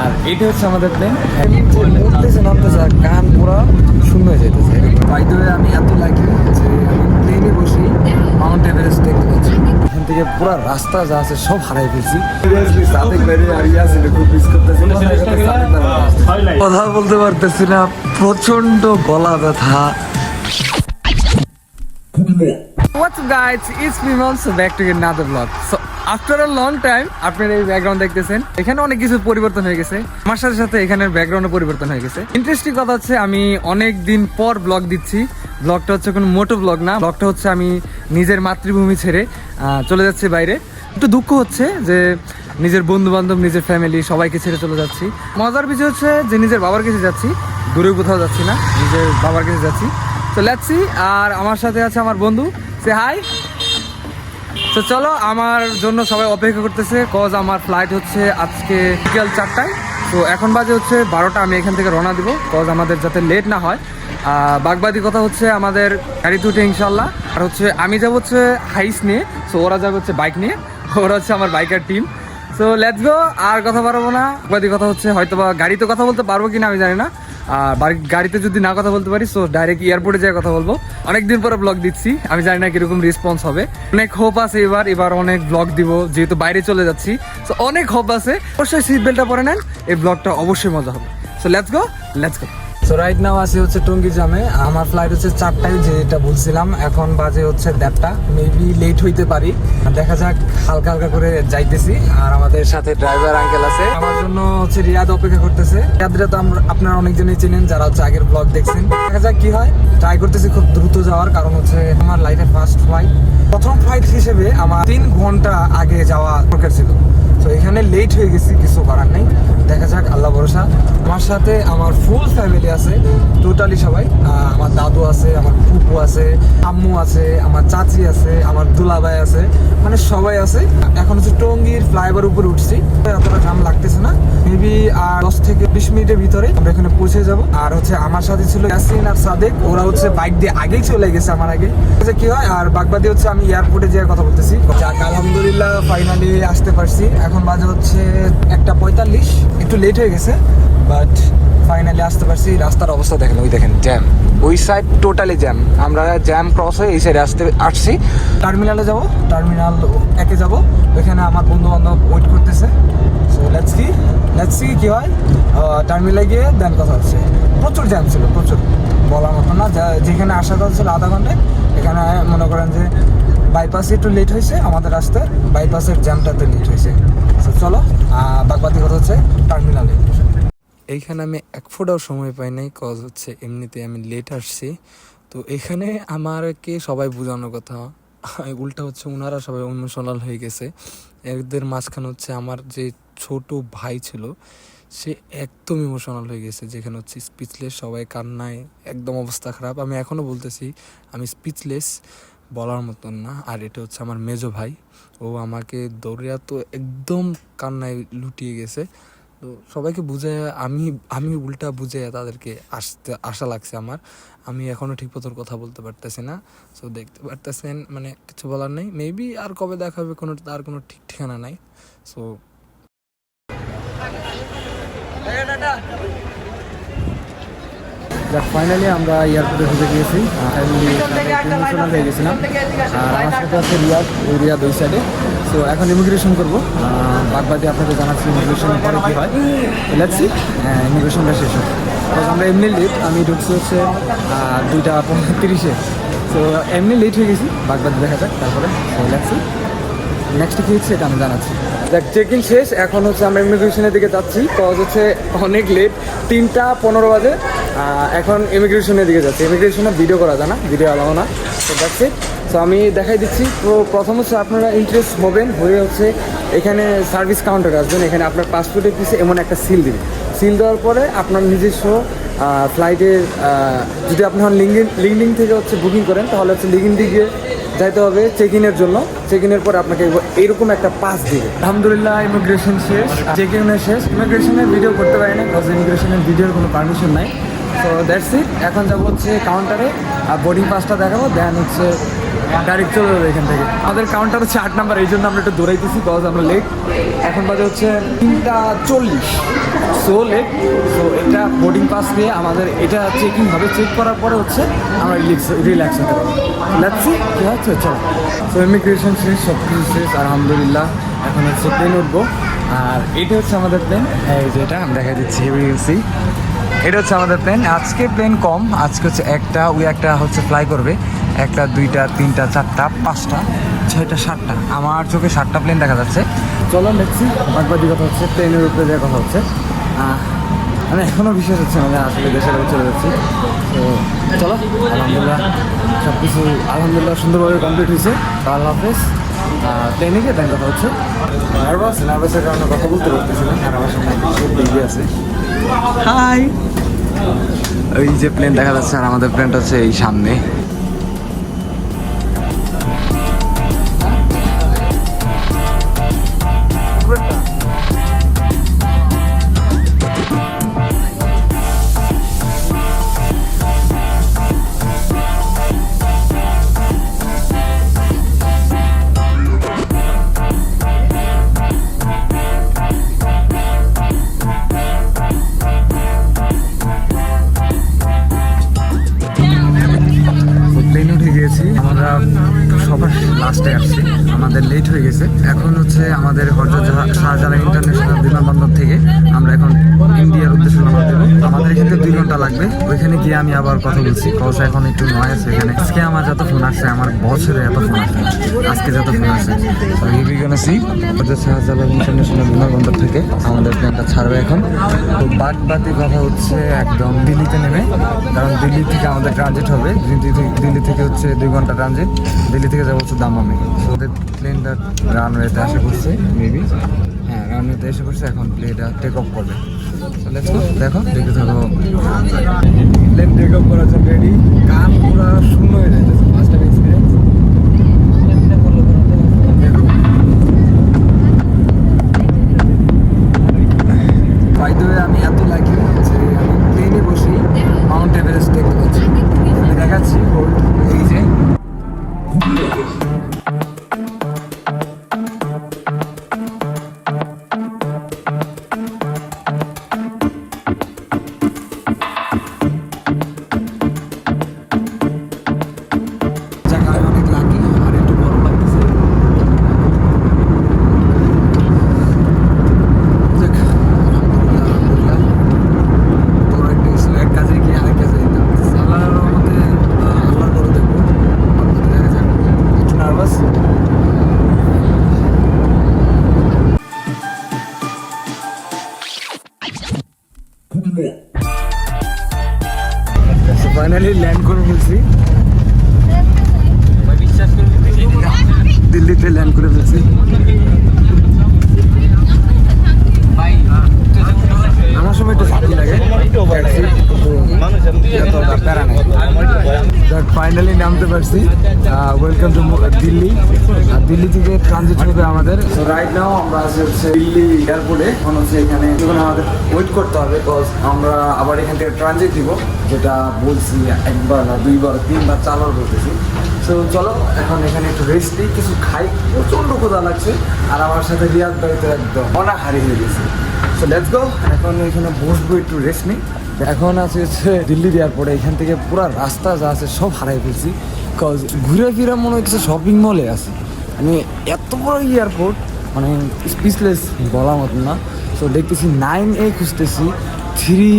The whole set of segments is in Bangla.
আর এটা হচ্ছে আমাদের প্লেন উঠতেছে নামতেছে আর কান পুরো শূন্য হয়ে যেতেছে বাইদ আমি এত লাগি যে আমি প্লেনে বসেই মাউন্ট এভারেস্ট দেখতে পাচ্ছি। এখান থেকে পুরো রাস্তা যা আছে সব হারাই ফেলছি। কথা বলতে পারতেছি না প্রচণ্ড গলা ব্যথা। What's up guys? It's Vimal. So back to another vlog. So after a long time আপনারা এই ব্যাকগ্রাউন্ড দেখতেছেন, এখানে অনেক কিছু পরিবর্তন হয়ে গেছে। আমার সাথে সাথে এখানের ব্যাকগ্রাউন্ডে পরিবর্তন হয়ে গেছে। ইন্টারেস্টিং কথা হচ্ছে, আমি অনেক দিন পর ব্লগ দিচ্ছি। ব্লগটা হচ্ছে কোনো মোটো ব্লগ না ব্লগটা হচ্ছে আমি নিজের মাতৃভূমি ছেড়ে চলে যাচ্ছি বাইরে। একটু দুঃখ হচ্ছে যে নিজের বন্ধু বান্ধব নিজের ফ্যামিলি সবাইকে ছেড়ে চলে যাচ্ছি। মজার বিষয় হচ্ছে যে নিজের বাবার কাছে যাচ্ছি, দূরে কোথাও যাচ্ছি না, নিজের বাবার কাছে যাচ্ছি। তো লেটসি আর আমার সাথে আছে আমার বন্ধু সে হাই তো চলো, আমার জন্য সবাই অপেক্ষা করতেছে কজ আমার ফ্লাইট হচ্ছে আজকে বিকেল চারটায়। তো এখন বাজে হচ্ছে বারোটা, আমি এখান থেকে রওনা দিব কজ আমাদের যাতে লেট না হয়। আর বাগবাদি কথা হচ্ছে আমাদের গাড়ি দুটো ইনশাল্লাহ আর হচ্ছে আমি যাব হচ্ছে হাইস নিয়ে সো ওরা যাবে হচ্ছে বাইক নিয়ে। ওরা হচ্ছে আমার biker team so let's go আর কথা পারব না। বাদি কথা হচ্ছে হয়তো বা গাড়িতে কথা বলতে পারব কিনা আমি জানি না। আর গাড়িতে যদি না কথা বলতে পারি সো ডাইরেক্ট এয়ারপোর্টে যেয়ে কথা বলব। অনেকদিন পরে ব্লগ দিচ্ছি। আমি জানি না কীরকম রেসপন্স হবে। অনেক হোপ আছে এবার। এবার অনেক ব্লগ দিব, যেহেতু বাইরে চলে যাচ্ছি। সো অনেক হোপ আছে। অবশ্যই সিট বেল্টটা পরে নেন। এই ব্লগটা অবশ্যই মজা হবে। So let's go let's go so right now আসি হচ্ছে টঙ্গি জামে আমার ফ্লাইট হচ্ছে চারটায়, যেটা বলছিলাম। এখন বাজে হচ্ছে দেড়টা। মেবি লেট হইতে পারি। দেখা যাক, হালকা হালকা করে যাইতেছি। আর আমাদের সাথে ড্রাইভার আঙ্কেল আছে। আমার জন্য হচ্ছে রিয়াদ অপেক্ষা করতেছে। রিয়াদরে তো আমরা আপনারা অনেকজনই চিনেন, যারা হচ্ছে আগের ব্লগ দেখছেন। দেখা যাক কি হয়। ট্রাই করতেছি খুব দ্রুত যাওয়ার, কারণ হচ্ছে আমার লাইফের ফার্স্ট ফ্লাইট প্রথম ফ্লাইট হিসেবে আমার তিন ঘণ্টা আগে যাওয়া দরকার ছিল। তো এখানে লেট হয়ে গেছি, কিছু করার নেই। দেখা যাক, আল্লাহ ভরসা। আমার সাথে আমার ফুল ফ্যামিলি আছে টোটালি সবাই। আমার দাদু আছে ফুপু আছে, আম্মু আছে, আমার চাচি আছে, আমার দুলাভাই আছে মানে সবাই আছে। এখন হচ্ছে টঙ্গির ফ্লাইওভার উপরে উঠছি। এতটা জাম লাগতেছে না। মেবি আর দশ থেকে বিশ মিনিটের ভিতরে আমরা এখানে পৌঁছে যাব। আর হচ্ছে আমার সাথে ছিল ইয়াসিন আর সাদেক। ওরা হচ্ছে বাইক দিয়ে আগেই চলে গেছে আমার আগে। হচ্ছে কি হয়? আর বাগবাদি হচ্ছে আমি এয়ারপোর্টে যেয়ে কথা বলতেছি। আলহামদুলিল্লাহ ফাইনালি আসতে পারছি। এখন বাজে হচ্ছে একটা পঁয়তাল্লিশ। একটু লেট হয়ে গেছে বাট ফাইনালি আসতে পারছি রাস্তার অবস্থা দেখেন ওই দেখেন জ্যাম ওই সাইড টোটালি জ্যাম আমরা জ্যাম ক্রস হয়ে এই সাইডে আসতে আসছি। টার্মিনালে যাব টার্মিনাল একে যাব। ওইখানে আমার বন্ধু বান্ধব ওয়েট করতেছে। সো লেটস কি লেটস সি কি হয়। টার্মিনালে গিয়ে দেন কথা হচ্ছে। প্রচুর জ্যাম ছিল প্রচুর। বলার মতো না যেখানে আসার কথা ছিল আধা ঘন্টায় এখানে মনে করেন যে বাইপাসে একটু লেট হয়েছে আমাদের রাস্তায় বাইপাসের জ্যামটা জ্যামটাতে লেট হয়েছে। চলো আহ, বাগবাদি কথা হচ্ছে টার্মিনালে এইখানে আমি এক ফোটাও সময় পাই নাই কজ হচ্ছে এমনিতে আমি লেট আসছি। তো এখানে আমারকে সবাই বোঝানোর কথা। উল্টা হচ্ছে ওনারা সবাই ইমোশনাল হয়ে গেছে। এদের মাঝখানে হচ্ছে আমার যে ছোট ভাই ছিল, সে একদম ইমোশনাল হয়ে গেছে। যেখানে হচ্ছে স্পিচলেস সবাই কান্নায়, একদম অবস্থা খারাপ। আমি এখনও বলতেছি, আমি স্পিচলেস বলার মতন না। আর এটা হচ্ছে আমার মেজো ভাই। ও আমাকে দৌড়িয়া তো একদম কান্নায় লুটিয়ে গেছে। তো সবাইকে বুঝে আমি আমি উল্টা বুঝে তাদেরকে আসতে, আশা লাগছে আমার। আমি এখনও ঠিক মতন কথা বলতে পারতেছি না। সো দেখতে পারতেছেন মানে কিছু বলার নেই। মেবি আর কবে দেখা হবে কোনো, তার কোনো ঠিক ঠিকানা নাই। সো ফাইনালি আমরা এয়ারপোর্টে ঢুকে গিয়েছি। আর আমার সাথে আছে রিয়াদ রিয়াদ ওই সাইডে সো এখন ইমিগ্রেশন করব। বাদবাদি আপনাকে জানাচ্ছি ইমিগ্রেশন পরে কী হয়। লেটসি ইমিগ্রেশনটা শেষ হোক। Because আমরা এমনি লেট আমি ঢুকছি হচ্ছে দুইটা তিরিশে। সো এমনি লেট হয়ে গেছি বাগবাদি দেখা যাক, তারপরে। লেটসি নেক্সট কী হচ্ছে এটা আমি জানাচ্ছি। দেখ চেক ইন শেষ, এখন হচ্ছে আমরা ইমিগ্রেশনের দিকে যাচ্ছি কজ হচ্ছে অনেক লেট তিনটা পনেরো বাজে। এখন ইমিগ্রেশনের দিকে যাচ্ছি। ইমিগ্রেশনে ভিডিও করা যায় না ভিডিও আলাও না। তো দেখছি তো আমি দেখাই দিচ্ছি। তো প্রথম হচ্ছে আপনারা ইন্টারেস্ট হবেন, হয়ে হচ্ছে এখানে সার্ভিস কাউন্টারে আসবেন। এখানে আপনার পাসপোর্টের পিছিয়ে এমন একটা সিল দিবে সিল দেওয়ার পরে আপনার নিজস্ব ফ্লাইটের যদি আপনি হন লিঙ্কিং লিঙ্কিং থেকে হচ্ছে বুকিং করেন, তাহলে হচ্ছে লিঙ্কিং দিকে যাইতে হবে চেক ইনের জন্য। চেক ইনের পরে আপনাকে এরকম একটা পাস দিবে। আলহামদুলিল্লাহ ইমিগ্রেশন শেষ চেক ইনের শেষ। ইমিগ্রেশনের ভিডিও করতে পারি না বিকজ ইমিগ্রেশনের ভিডিওর কোনো পারমিশন নাই। তো দ্যাটস ইট এখন যাব হচ্ছে কাউন্টারে আর বোর্ডিং পাসটা দেখাবো দেন হচ্ছে ডাইরেক্ট চলে যাবে এখান থেকে। আমাদের কাউন্টার হচ্ছে আট নাম্বার এই জন্য আমরা একটু দৌড়াইতেছি কজ আমরা লেট এখন বাজে হচ্ছে তিনটা চল্লিশ। সো লেট সো এটা বোর্ডিং পাস দিয়ে আমাদের এটা চেকিং হবে। চেক করার পরে হচ্ছে আমরা রিল্যাক্স রিল্যাক্স হতে পারব। লেটসি কী হচ্ছে চলো সো ইমিগ্রেশন শেষ সব কিছু শেষ, আলহামদুলিল্লাহ। এখন হচ্ছে প্লেন উঠবো। আর এটা হচ্ছে আমাদের প্লেন এই যেটা আমি দেখা দিচ্ছি হেভি গেছি এটা হচ্ছে আমাদের প্লেন আজকে প্লেন কম, আজকে হচ্ছে একটা, ওই একটা হচ্ছে ফ্লাই করবে। একটা দুইটা তিনটা চারটা পাঁচটা ছয়টা সাতটা। আমার চোখে সাতটা প্লেন দেখা যাচ্ছে। চলো দেখছি বাদবাদি কথা হচ্ছে প্লেনের উপরে দেওয়ার কথা হচ্ছে মানে এখনও বিশ্বাস হচ্ছে না আসলে দেশের চলে যাচ্ছি। তো চলো আলহামদুলিল্লাহ সব কিছু আলহামদুলিল্লাহ সুন্দরভাবে কমপ্লিট হয়েছে। আল্লাহ হাফেজ। প্লেনে গিয়ে তাই কথা হচ্ছে। নার্ভাস নার্ভাসের কারণে কথা বলতে পারতেছিলাম আর আমার সামনে বেরিয়ে আছে। হাই ওই যে প্লেন দেখা যাচ্ছে আর আমাদের প্লেনটা হচ্ছে এই সামনে। আমরা সবার লাস্টে আসছি। আমাদের লেট হয়ে গেছে। এখন হচ্ছে আমাদের হজরত শাহজালাল ইন্টারন্যাশনাল বিমানবন্দর থেকে আমরা এখন ইন্ডিয়ার উদ্দেশ্যে রওনা দেবো আমাদের এখানে দুই ঘণ্টা লাগবে। ওইখানে গিয়ে আমি আবার কথা বলছি। কজ এখন একটু নয় আছে এখানে। আজকে আমার যত ফোন আসছে, আমার বছরে এত ফোন আসে আজকে যত ফোন আসে হজরত শাহজালাল ইন্টারন্যাশনাল বিমানবন্দর থেকে আমাদের প্লেনটা ছাড়বে এখন। তো বাদ বাকি কথা হচ্ছে একদম দিল্লিতে নেমে। কারণ দিল্লি থেকে আমাদের ট্রানজিট হবে। দিল্লি থেকে হচ্ছে দুই ঘণ্টা ট্রানজিট দিল্লি থেকে যাব হচ্ছে দামামে তো ওদের প্লেনটা রানওয়েতে এসে পড়ছে মেবি হ্যাঁ রানওয়েতে এসে পড়ছে, এখন প্লেনটা টেক অফ করবে দেখো, দেখে থাকো। প্লেন টেক অফ করার জন্য রেডি গান পুরো শূন্য হয়ে যাইতেছে। ফাইনালি ল্যান্ড করে ফেলছি। দিল্লিতে ল্যান্ড করে ফেলছি। সময় একটু শান্তি লাগে। ফাইনালি নামতে পারছি। Welcome to Delhi. আর দিল্লি থেকে ট্রানজিট হবে আমাদের। রাইট নাও আমরা হচ্ছে দিল্লি এয়ারপোর্টে এখন হচ্ছে এখানে আমাদের ওয়েট করতে হবে বিকজ আমরা আবার এখান থেকে ট্রানজিট দিব যেটা বলছি একবার দুইবার, তিনবার, চারবার বলতেছি। তো চলো, এখন এখানে একটু রেস্ট নিই, কিছু খাই। প্রচণ্ড ক্ষুধা লাগছে। আর আমার সাথে রিয়াদ বাড়িতে একদম অনাহারি হয়ে গেছে। সো লেটস গো এখন এখানে বসবো একটু রেস্ট নিই। এখন আছে হচ্ছে দিল্লির এয়ারপোর্টে এখান থেকে পুরো রাস্তা যা আছে সব হারাই ফেলছি। কজ ঘুরে ফিরে মনে হচ্ছে শপিং মলে আছে। মানে এত বড় এয়ারপোর্ট মানে স্পিচলেস বলার মতো না। সো দেখতেছি নাইন এ খুঁজতেছি থ্রি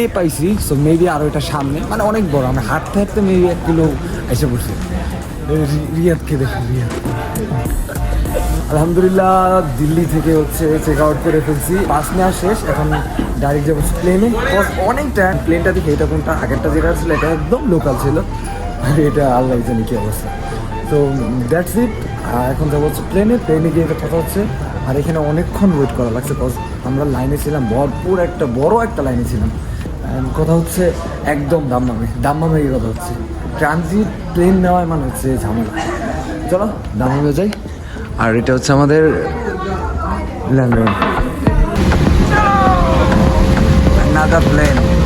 এ পাইছি। সো মেবি আরও এটা সামনে। মানে অনেক বড় আমি হাঁটতে হাঁটতে মেবি এক কিলো এসে পড়ছি। রিয়াদকে দেখি, রিয়াদ। আলহামদুলিল্লাহ, দিল্লি থেকে হচ্ছে চেক আউট করে ফেলছি। বাস নেওয়া শেষ, এখন ডাইরেক্ট যাব প্লেনে অনেক টাইম প্লেনটা দেখে এটা কোনটা? আগেরটা যেটা ছিল, এটা একদম লোকাল ছিল। আর এটা আল্লাহ জানি কি অবস্থা। তো দ্যাটস ইট এখন যাব হচ্ছে প্লেনে প্লেনে গিয়ে এটা কথা হচ্ছে, আর এখানে অনেকক্ষণ ওয়েট করা লাগছে। কজ আমরা লাইনে ছিলাম, ভরপুর একটা, বড় একটা লাইনে ছিলাম। কথা হচ্ছে, একদম দাম্মামে দাম্মামে কথা হচ্ছে। ট্রানজিট প্লেন নেওয়ায় মানে হচ্ছে ঝামেলা। চলো, দাম্মামে যাই। আর এটা হচ্ছে আমাদের ল্যান্ডার another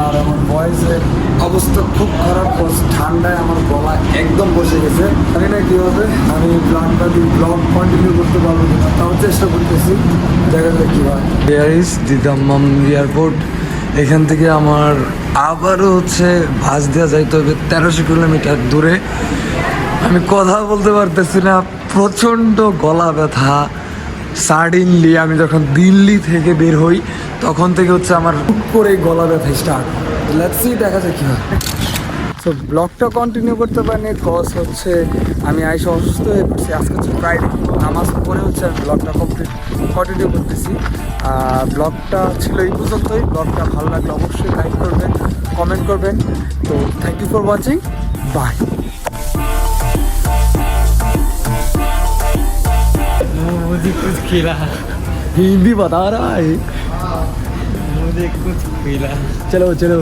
আর আমার ভয়েসের অবস্থা খুব খারাপ ঠান্ডায় আমার গলা একদম বসে গেছে। জানি না কি হবে, আমি ব্লগটা দিয়ে ব্লগ কন্টিনিউ করতে পারব কিনা, তাও চেষ্টা করতেছি, দেখা যাক কি হয়। এয়ার ইস দিদাম্মাম এয়ারপোর্ট এখান থেকে আমার আবারও হচ্ছে ভাজ দেওয়া যাইতে হবে তেরোশো কিলোমিটার দূরে। আমি কথা বলতে পারতেছি না, প্রচণ্ড গলা ব্যথা। সাডেনলি আমি যখন দিল্লি থেকে বের হই, তখন থেকে হচ্ছে আমার হুট করে গলা ব্যথা স্টার্ট সি দেখা যায় কি হয়। সো ব্লগটা কন্টিনিউ করতে পারিনি কজ হচ্ছে আমি আইসে অসুস্থ হয়ে পড়ছি। আজকে হচ্ছে ফ্রাইডে নামাজ পরে হচ্ছে আমি ব্লগটা কমপ্লিট কন্টিনিউ করতেছি। ব্লগটা ছিল এই পর্যন্তই। ব্লগটা ভালো লাগলে অবশ্যই লাইক করবেন কমেন্ট করবেন। তো thank you for watching bye मुझे कुछ खिला हिंदी बता रहा है मुझे कुछ खिला चलो चलो